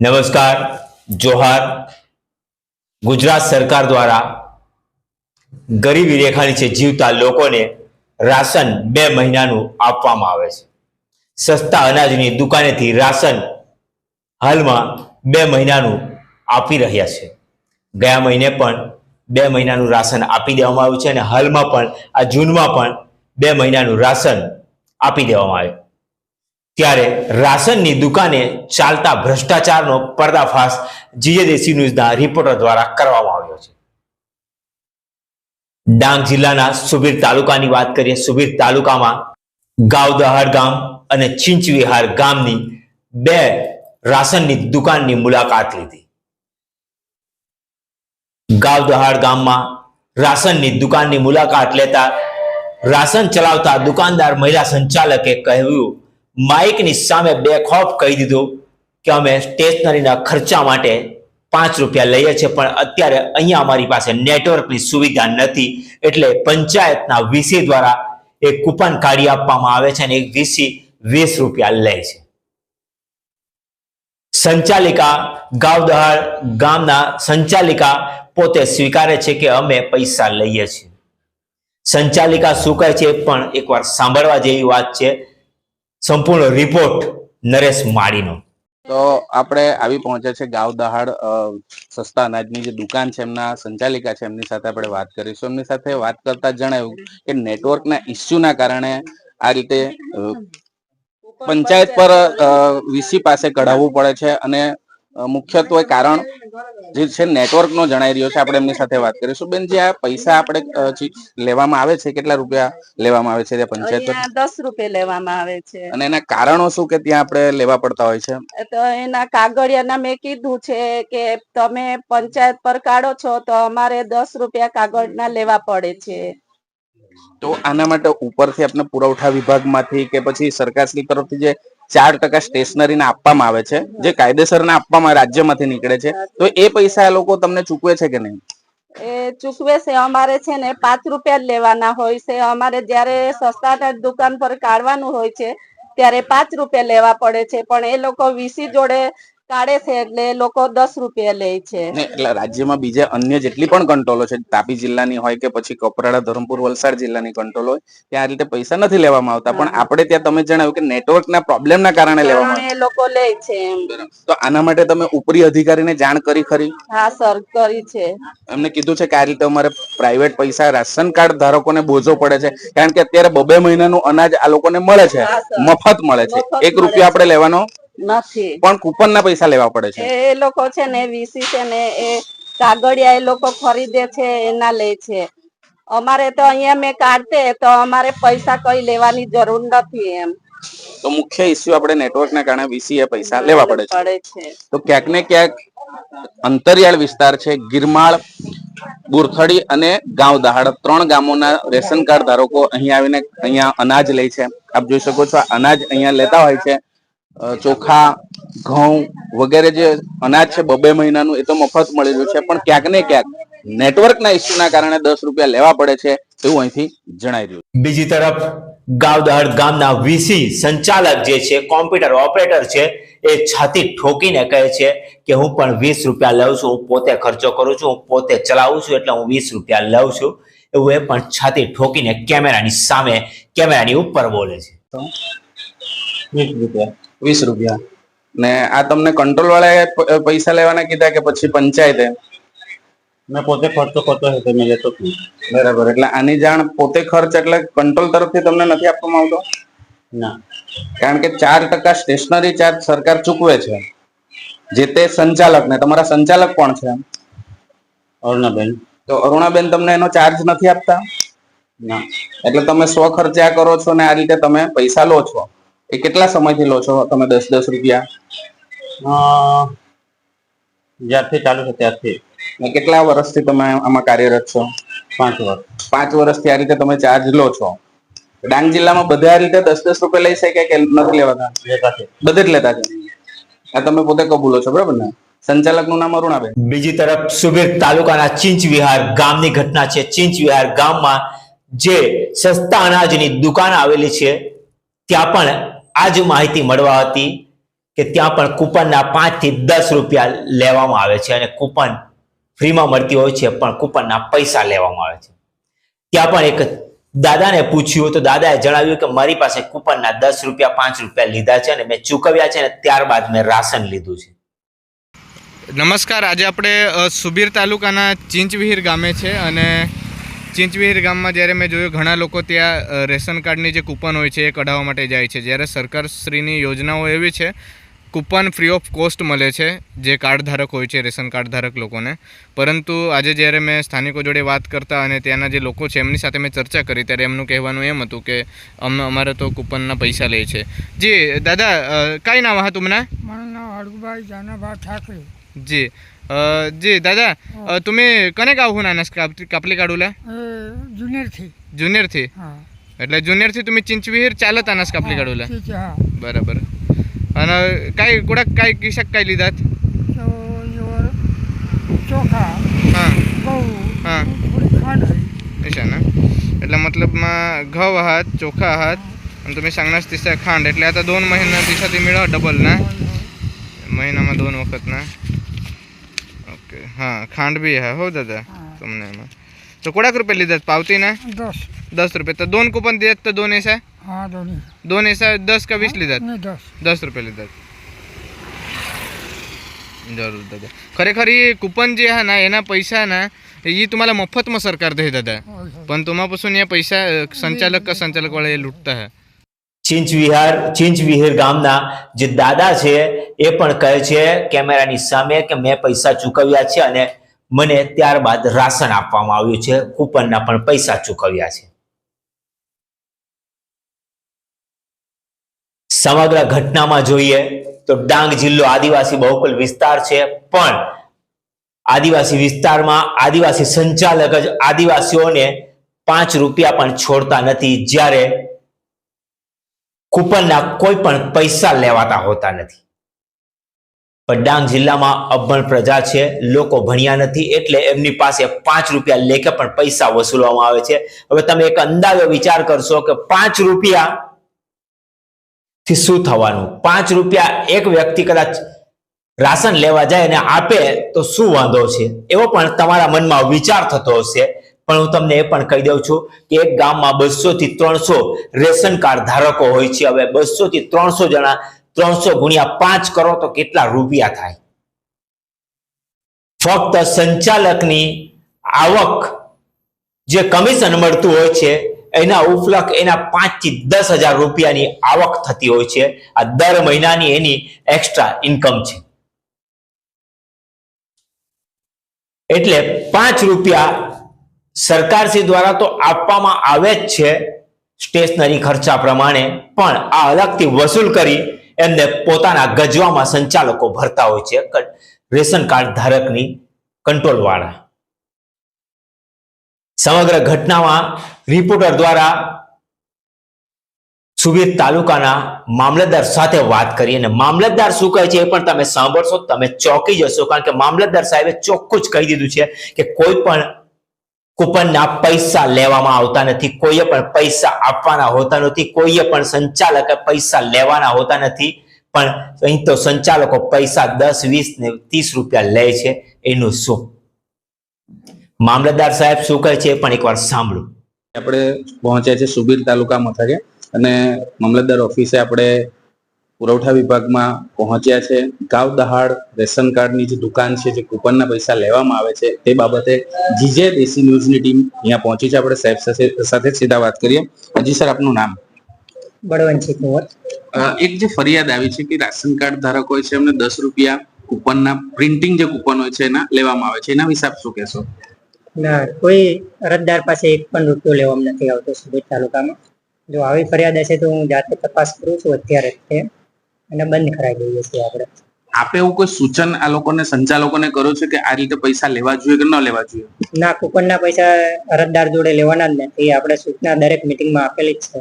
નમસ્કાર, જોહાર. ગુજરાત સરકાર દ્વારા ગરીબી રેખાની છે જીવતા લોકોને રાશન બે મહિનાનું આપવામાં આવે છે. સસ્તા અનાજની દુકાનેથી રાશન હાલમાં બે મહિનાનું આપી રહ્યા છે. ગયા મહિને પણ બે મહિનાનું રાશન આપી દેવામાં આવ્યું છે અને હાલમાં પણ, આ જૂનમાં પણ બે મહિનાનું રાશન આપી દેવામાં આવ્યું. ત્યારે રાશનની દુકાને ચાલતા ભ્રષ્ટાચારનો પર્દાફાશ જીજે દેશી ન્યૂઝના રિપોર્ટર દ્વારા કરવામાં આવ્યો છે. ડાંગ જિલ્લાના સુબીર તાલુકાની વાત કરીએ, સુબીર તાલુકામાં ગાવદહાડ ગામ અને ચિંચવિહાર ગામની બે રાશનની દુકાનની મુલાકાત લીધી. ગાવદહાડ ગામમાં રાશનની દુકાનની મુલાકાત લેતા રાશન ચલાવતા દુકાનદાર મહિલા સંચાલકે કહ્યું, માઇકની સામે બે ખોફ કહી દીધું કે અમે સ્ટેશનરીના ખર્ચા માટે પાંચ રૂપિયા લઈએ છીએ, પણ અત્યારે અહીંયા અમારી પાસે નેટવર્કની સુવિધા નથી. એટલે પંચાયતના વીસી દ્વારા એક કૂપન કાઢી આપવામાં આવે છે અને એક વીસી વીસ રૂપિયા લે છે. સંચાલિકા ગાવદહાર ગામના સંચાલિકા પોતે સ્વીકારે છે કે અમે પૈસા લઈએ છીએ. સંચાલિકા શું કહે છે પણ એકવાર સાંભળવા જેવી વાત છે. સંપૂર્ણ રિપોર્ટ નરેશ માળીનો. તો આપણે આવી પહોંચ્યા છે ગાવ દહાડ સસ્તા અનાજની જે દુકાન છે એમના સંચાલિકા છે એમની સાથે આપણે વાત કરીશું. એમની સાથે વાત કરતા જણાવ્યું કે નેટવર્કના ઇસ્યુના કારણે આ રીતે પંચાયત પર વીસી પાસે કઢાવવું પડે છે અને મુખ્યત્વે કારણ જે છે નેટવર્ક નો જણાઈ રહ્યો છે આપણે એમની સાથે વાત કરીશું. બેન જે આ પૈસા આપણે લેવામાં આવે છે કેટલા રૂપિયા લેવામાં આવે છે ત્યાં પંચાયત દસ રૂપિયા લેવામાં આવે છે. અને એના કારણો શું કે ત્યાં આપણે લેવા પડતા હોય છે? તો એના કાગળિયાના મેં કીધું છે કે તમે પંચાયત પર કાઢો છો તો અમારે દસ રૂપિયા કાગળના લેવા પડે છે. તો આના માટે ઉપરથી આપણે પુરવઠા વિભાગમાંથી કે પછી સરકારશ્રી તરફથી જે ચાર ટકા સ્ટેશનરીને આપવામાં આવે છે, જે કાયદેસરના આપવામાં રાજ્યમાંથી નીકળે છે. તો એ પૈસા એ લોકો તમને ચૂકવે છે કે નહીં? એ ચૂકવે છે, અમારે છે ને પાંચ રૂપિયા જ લેવાના હોય છે. અમારે જ્યારે સસ્તા દુકાન પર કાઢવાનું હોય છે, ત્યારે પાંચ રૂપિયા લેવા પડે છે. પણ એ લોકો વીસી જોડે કાઢે છે એટલે લોકો દસ રૂપિયા લે છે. એટલે રાજ્યમાં બીજા અન્ય જેટલી પણ કંટ્રોલો છે તાપી જિલ્લાની હોય કે પછી કપરાડા ધરમપુર વલસાડ જિલ્લાની કંટ્રોલ હોય ત્યાં આ રીતે પૈસા નથી લેવામાં આવતા. પણ આપણે ત્યાં તમે જણાવ્યું કે નેટવર્કના પ્રોબ્લેમના કારણે લેવામાં કારણે એ લોકો લે છે તો આના માટે તમે ઉપરી અધિકારીને જાણ કરી ખરી? હા સર કરી છે. એમને કીધું છે કે આ રીતે અમારે પ્રાઇવેટ પૈસા રાશન કાર્ડ ધારકોને બોજો પડે છે. કારણ કે અત્યારે બબે મહિનાનું અનાજ આ લોકોને મળે છે. મફત મળે છે. એક રૂપિયા રૂપિયો આપણે લેવાનો નથી. પણ કૂપન ના પૈસા લેવા પડે છે. એ લોકો છે ને વીસી છે ને એ કાગળિયા એ લોકો ખરીદે છે એના લે છે. અમારે તો અહીંયા મેં કાઢતે તો અમારે પૈસા કઈ લેવાની જરૂર નથી એમ. તો મુખ્ય ઇસ્યુ આપણે નેટવર્કના કારણે વીસી એ પૈસા લેવા પડે છે. તો ક્યાંક ને ક્યાંક અંતરિયાળ વિસ્તાર છે ગિરમાળ બુરથડી અને ગાંવ દહાડ ત્રણ ગામોના રેશન કાર્ડ ધારકો અહીંયા આવીને અહીંયા અનાજ લે છે. આપ જોઈ શકો છો અનાજ અહીંયા લેતા હોય છે. ચોખા ઘઉં વગેરે જે અનાજ છે બબે મહિનાનું એ તો મફત મળી રહ્યું છે. પણ ક્યાંક ને ક્યાંક નેટવર્કના ઇસ્યુના કારણે દસ રૂપિયા લેવા પડે છે એવું અહીંથી જણાઈ રહ્યું બીજી તરફ ગાવદહડ ગામના વીસી સંચાલક જે છે કોમ્પ્યુટર ઓપરેટર છે એ છાતી ઠોકીને કહે છે કે હું પણ વીસ રૂપિયા લઉં છું હું પોતે ખર્ચો કરું છું હું પોતે ચલાવું છું એટલે હું વીસ રૂપિયા લઉં છું. એવું એ પણ છાતી ઠોકીને કેમેરાની સામે કેમેરાની ઉપર બોલે છે. વીસ રૂપિયા. વીસ રૂપિયા. ને આ તમને કંટ્રોલ વાળાએ પૈસા લેવાના કીધા કે પછી પંચાયતે? મેં પોતે ખર્ચો કરતો હતો મેં લેતો બરાબર એટલે આની જાણ પોતે ખર્ચ એટલે કંટ્રોલ તરફથી તમને નથી આપવામાં આવતો? ના. કારણ કે ચાર ટકા સ્ટેશનરી ચાર્જ સરકાર ચૂકવે છે. જે તે સંચાલક ને તમારા સંચાલક કોણ છે? અરુણાબેન. તો અરુણાબેન તમને એનો ચાર્જ નથી આપતા? ના. એટલે તમે સ્વ ખર્ચે આ કરો છો ને આ રીતે તમે પૈસા લો છો. એ કેટલા સમયથી લો છો તમે દસ દસ રૂપિયા? જ્યારથી ચાલુ છે ત્યારથી. ને કેટલા વર્ષથી તમે આમાં કાર્યરત છો? પાંચ વર્ષ. પાંચ વર્ષથી આ રીતે તમે ચાર્જ લો છો. ડાંગ જિલ્લામાં બધા આ રીતે દસ દસ રૂપિયા લઈ શકે કે નથી લેવાતા બધે જ લેતા છે. આ તમે પોતે કબૂલો છો બરાબર ને? સંચાલકનું નામ અરુણાબેન બીજી તરફ સુબીર તાલુકાના ચિંચ વિહાર ગામની ઘટના છે. ચિંચ વિહાર ગામમાં જે સસ્તા અનાજની દુકાન આવેલી છે ત્યાં પણ આ જ માહિતી મળવા હતી કે ત્યાં પણ કૂપનના પાંચથી દસ રૂપિયા લેવામાં આવે છે અને કૂપન ફ્રીમાં મળતી હોય છે, પણ કૂપનના પૈસા લેવામાં આવે છે. ત્યાં પણ એક દાદાને પૂછ્યું તો દાદાએ જણાવ્યું કે મારી પાસે કૂપનના દસ રૂપિયા, પાંચ રૂપિયા લીધા છે અને મેં ચૂકવ્યા છે અને ત્યારબાદ મેં રાશન લીધું છે. નમસ્કાર, આજે આપણે સુબીર તાલુકાના ચિંચવિહીર ગામે છે અને ચિંચવિહીર ગામમાં જ્યારે મેં જોયું ઘણા લોકો ત્યાં રેશન કાર્ડની જે કૂપન હોય છે એ કઢાવવા માટે જાય છે. જ્યારે સરકારશ્રીની યોજનાઓ એવી છે કૂપન ફ્રી ઓફ કોસ્ટ મળે છે જે કાર્ડ ધારક હોય છે રેશન કાર્ડ ધારક લોકોને. પરંતુ આજે જ્યારે મેં સ્થાનિકો જોડે વાત કરતા અને ત્યાંના જે લોકો છે એમની સાથે મેં ચર્ચા કરી ત્યારે એમનું કહેવાનું એમ હતું કે અમે અમારે તો કૂપનના પૈસા લે છે. જી દાદા કાંઈ નામ હતું મને મારું નામ હડકુભાઈ જાનાભા ઠાકરે. જી. अ, जी दादा अ, तुम्ही કને ગાવહું આનાસ કાપ- કાપલી કાઢુલા जुनियरથી જુનિયરથી હા એટલે જુનિયરથી તમે ચિંચવિહીર ચાલत આનાસ કાપલી કાઢુલા ठीक आहे हा बरोबर आणि काय कुठं काय किशाक काय लिहितात तो योर चोखा हां गहू हा. थोडी खांड आहे अशा ना એટલે મતલબમાં ઘઉં આહાત ચોખા આહાત અને તમે સાંગનાસ દિશા ખાંડ એટલે આ તો દોન મહિના દિશાથી મેળવ ડબલ ના મહિનામાં દોન વખતના ओके. हाँ खांड भी है हो दादा. तुमने में तो कोड़ाक रुपये ली पावती ना? दस. दस रुपये. तो दोन कुपन देत तो दोन ऐसा हाँ दोन ऐसा दस का वीस ली दस. दस रुपये ली जात जरूर दादा. खरेखर ही कुपन जे है ना ना पैसा ना ये तुम्हाला मफत में सरकार दे दादा. पण तुम्हापासून या पैसा संचालक का संचालक वाला ये लुटता है ચિંચ વિહાર ગામના જે દાદા છે, એ પણ કહે છે, કેમેરાની સામે કે મેં પૈસા ચૂકવ્યા છે અને મને ત્યારબાદ રાશન આપવામાં આવ્યું છે, કૂપનના પણ પૈસા ચૂકવ્યા છે. સમગ્ર ઘટનામાં જોઈએ તો ડાંગ જિલ્લો આદિવાસી બહુકુલ વિસ્તાર છે, પણ આદિવાસી વિસ્તારમાં આદિવાસી સંચાલક જ આદિવાસીઓને પાંચ રૂપિયા પણ છોડતા નથી. જ્યારે કૂપનના કોઈ પણ પૈસા લેવાતા હોતા નથી. પણ ડાંગ જિલ્લામાં અભણ પ્રજા છે, લોકો ભણ્યા નથી, એટલે એમની પાસે પાંચ રૂપિયા લેખે પણ પૈસા વસૂલવામાં આવે છે. હવે તમે એક અંદાજો વિચાર કરશો કે પાંચ રૂપિયા થી શું થવાનું? પાંચ રૂપિયા એક વ્યક્તિ કદાચ રાશન લેવા જાય અને આપે તો શું વાંધો છે? એવો પણ તમારા મનમાં વિચાર થતો હશે પણ હું તમને એ પણ કહી દઉં છું કે એક ગામમાં બસો થી ત્રણસો રેશન કાર્ડ ધારકો હોય છે. હવે બસો થી ત્રણસો જણા ત્રણસો ગુણ્યા પાંચ કરો તો કેટલા રૂપિયા થાય? ફક્ત સંચાલકની આવક જે કમિશન મળતું હોય છે, એના ઉપલક એના પાંચથી દસ હજાર રૂપિયાની આવક થતી હોય છે. આ દર મહિનાની એની એક્સ્ટ્રા ઇન્કમ છે. એટલે પાંચ રૂપિયા સરકારશ્રી દ્વારા તો આપવામાં આવે જ છે સ્ટેશનરી ખર્ચા પ્રમાણે, પણ આ અલગથી વસૂલ કરી એમને પોતાના ગજવામાં સંચાલકો ભરતા હોય છે રેશન કાર્ડ ધારકની કંટ્રોલ વાળા. સમગ્ર ઘટનામાં રિપોર્ટર દ્વારા સુબીર તાલુકાના મામલતદાર સાથે વાત કરી અને મામલતદાર શું કહે છે એ પણ તમે સાંભળશો, તમે ચોંકી જશો કારણ કે મામલતદાર સાહેબે ચોખ્ખું જ કહી દીધું છે કે કોઈ પણ કૂપનના પૈસા લેવામાં આવતા નથી. કોઈએ પણ પૈસા આપવાના હોતા નથી. કોઈએ પણ સંચાલકે પૈસા લેવાના હોતા નથી. પણ અહીં તો સંચાલકો પૈસા દસ, વીસ ને ત્રીસ રૂપિયા લે છે. એનું શું? મામલતદાર સાહેબ શું કહે છે પણ એકવાર સાંભળો. આપણે પહોંચ્યા છે સુબીર તાલુકા મથકે અને મામલતદાર ઓફિસે આપણે પુરવઠા વિભાગમાં પહોંચ્યા છે. ગાવ દહાડ રેશન કાર્ડની જે દુકાન છે જે કૂપનના પૈસા લેવામાં આવે છે તે બાબતે જીજે દેશી ન્યૂઝની ટીમ અહીંયા પહોંચી છે. આપણે સાહેબ સાથે સીધા વાત કરીએ. હજી સર આપનું નામ? બળવંશી કુંવર. એક જે ફરિયાદ આવી છે કે રાશન કાર્ડ ધારક હોય છે એમને દસ રૂપિયા કૂપનના પ્રિન્ટિંગ જે કૂપન હોય છે એના લેવામાં આવે છે. એના વિશે આપ શું કહેશો? ના કોઈ અરજદાર પાસે એક પણ રૂપિયો લેવામાં નથી આવતો સુરત તાલુકામાં. જો આવી ફરિયાદ હશે તો હું જાતે તપાસ કરું છું અત્યારે અને બંધ કરાવી દઈએ છીએ આપણે. આપે એવું કોઈ સૂચન આ લોકોને સંચાલકોને કરો છે કે આ રીતે પૈસા લેવા જોઈએ કે ન લેવા જોઈએ? ના કૂપનના પૈસા અરજદાર જોડે લેવાના જ નથી. આપણે સૂચના દરેક મિટિંગમાં આપેલી જ છે.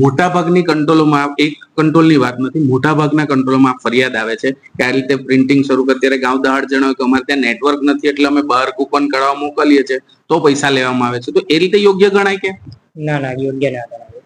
મોટા ભાગની કંટ્રોલોમાં એક કંટ્રોલની વાત નથી મોટા ભાગના કંટ્રોલોમાં ફરિયાદ આવે છે કે આ રીતે પ્રિન્ટિંગ શરૂ કરે ત્યારે ગાંવ દહાડ જણાવે કે અમારે ત્યાં નેટવર્ક નથી એટલે અમે બહાર કૂપન કઢાવવા મોકલીએ છીએ તો પૈસા લેવામાં આવે છે. તો એ રીતે યોગ્ય ગણાય કે? ના ના યોગ્ય ના ગણાય.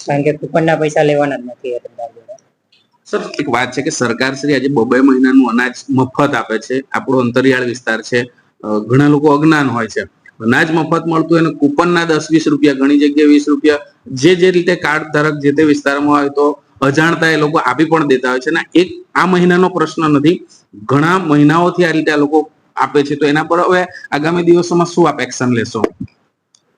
કારણ કે કૂપનના પૈસા લેવાના જ નથી અરજદાર સર, એક વાત છે કે સરકાર શ્રી આજે બબે મહિનાનું અનાજ મફત આપે છે. આપણો અંતરિયાળ વિસ્તાર છે. ઘણા લોકો અજ્ઞાન હોય છે. અનાજ મફત મળતું એને કૂપનના દસ વીસ રૂપિયા, ઘણી જગ્યાએ વીસ રૂપિયા, જે જે રીતે કાર્ડ ધારક જે તે વિસ્તારમાં હોય તો અજાણતા એ લોકો આપી પણ દેતા હોય છે. અને એક, આ મહિનાનો પ્રશ્ન નથી. ઘણા મહિનાઓથી આ રીતે આ લોકો આપે છે. તો એના પર હવે આગામી દિવસોમાં શું આપ એક્શન લેશો?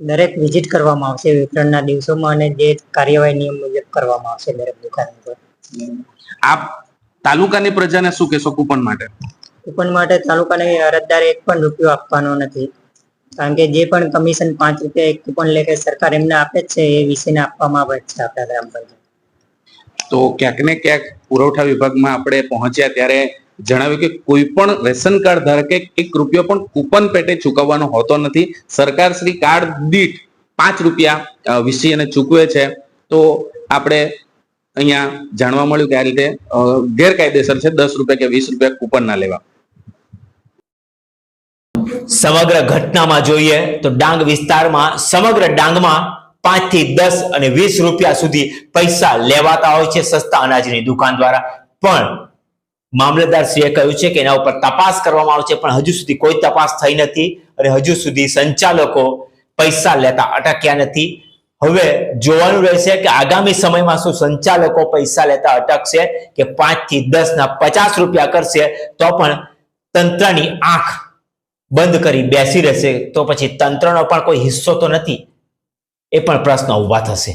દરેક વિઝિટ કરવામાં આવશે વિતરણના દિવસોમાં અને જે કાર્યવાહી નિયમ મુજબ કરવામાં આવશે દરેક દુકાન પર. આપ તાલુકાની પ્રજાને શું કહેશો કૂપન માટે? કૂપન માટે તાલુકાને અરજદારે એક પણ રૂપિયો આપવાનો નથી. કારણ કે જે પણ કમિશન પાંચ રૂપિયા એક કૂપન લેખે સરકાર એમને આપે છે એ વિષયને આપવામાં આવે છે આપણા ગ્રામ પંચાયત. તો ક્યાંક ને ક્યાંક પુરવઠા વિભાગમાં આપણે પહોંચ્યા ત્યારે જણાવ્યું કે કોઈ પણ રેશન કાર્ડ ધારકે એક રૂપિયો પણ કૂપન પેટે ચૂકવવાનો હોતો નથી. સરકાર શ્રી કાર્ડ દીઠ પાંચ રૂપિયા વીસી ચૂકવે છે. તો આપણે અહીંયા જાણવા મળ્યું કે આ રીતે ગેરકાયદેસર છે, દસ રૂપિયા કે વીસ રૂપિયા કૂપન ના લેવા. સમગ્ર ઘટનામાં જોઈએ તો ડાંગ વિસ્તારમાં, સમગ્ર ડાંગમાં પાંચથી દસ અને વીસ રૂપિયા સુધી પૈસા લેવાતા હોય છે સસ્તા અનાજની દુકાન દ્વારા. પણ મામલતદારશ્રીએ કહ્યું છે કે એના ઉપર તપાસ કરવામાં આવશે પણ હજુ સુધી કોઈ તપાસ થઈ નથી અને હજુ સુધી સંચાલકો પૈસા લેતા અટક્યા નથી. હવે જોવાનું રહેશે કે આગામી સમયમાં શું સંચાલકો પૈસા લેતા અટકશે કે પાંચથી દસ ના પચાસ રૂપિયા કરશે, તો પણ તંત્રની આંખ બંધ કરી બેસી રહેશે. તો પછી તંત્રનો પણ કોઈ હિસ્સો તો નથી? એ પણ પ્રશ્ન ઊભા થશે.